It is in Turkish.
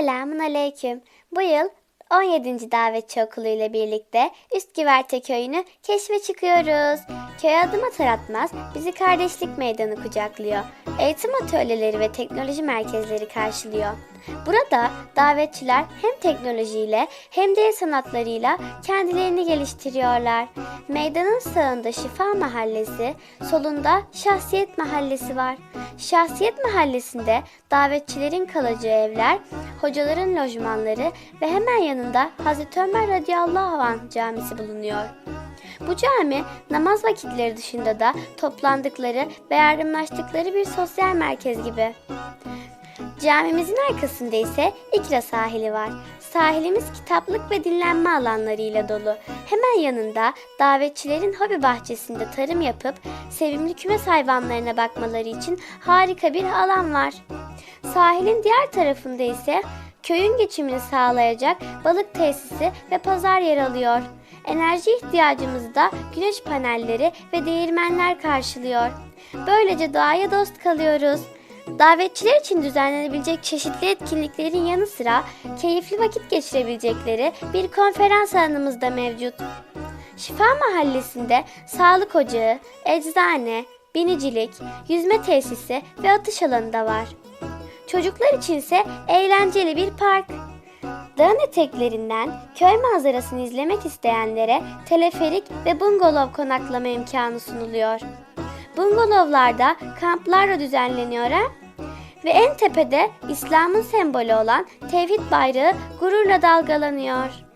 Selamun Aleyküm. Bu yıl 17. davetçi okulu ile birlikte Üsküverte köyünü keşfe çıkıyoruz. Köy adım atar atmaz bizi kardeşlik meydanı kucaklıyor. Eğitim atölyeleri ve teknoloji merkezleri karşılıyor. Burada davetçiler hem teknolojiyle hem de el sanatlarıyla kendilerini geliştiriyorlar. Meydanın sağında Şifa Mahallesi, solunda Şahsiyet Mahallesi var. Şahsiyet Mahallesi'nde davetçilerin kalacağı evler, hocaların lojmanları ve hemen yanında Hazreti Ömer radıyallahu anh camisi bulunuyor. Bu cami namaz vakitleri dışında da toplandıkları ve yardımlaştıkları bir sosyal merkez gibi. Camimizin arkasında ise İkra sahili var. Sahilimiz kitaplık ve dinlenme alanlarıyla dolu. Hemen yanında davetçilerin hobi bahçesinde tarım yapıp sevimli kümes hayvanlarına bakmaları için harika bir alan var. Sahilin diğer tarafında ise köyün geçimini sağlayacak balık tesisi ve pazar yer alıyor. Enerji ihtiyacımızı da güneş panelleri ve değirmenler karşılıyor. Böylece doğaya dost kalıyoruz. Davetçiler için düzenlenebilecek çeşitli etkinliklerin yanı sıra keyifli vakit geçirebilecekleri bir konferans alanımız da mevcut. Şifa Mahallesi'nde sağlık ocağı, eczane, binicilik, yüzme tesisi ve atış alanı da var. Çocuklar içinse eğlenceli bir park. Dağın eteklerinden köy manzarasını izlemek isteyenlere teleferik ve bungalov konaklama imkanı sunuluyor. Bungalovlarda kamplar da düzenleniyor ha? Ve en tepede İslam'ın sembolü olan tevhid bayrağı gururla dalgalanıyor.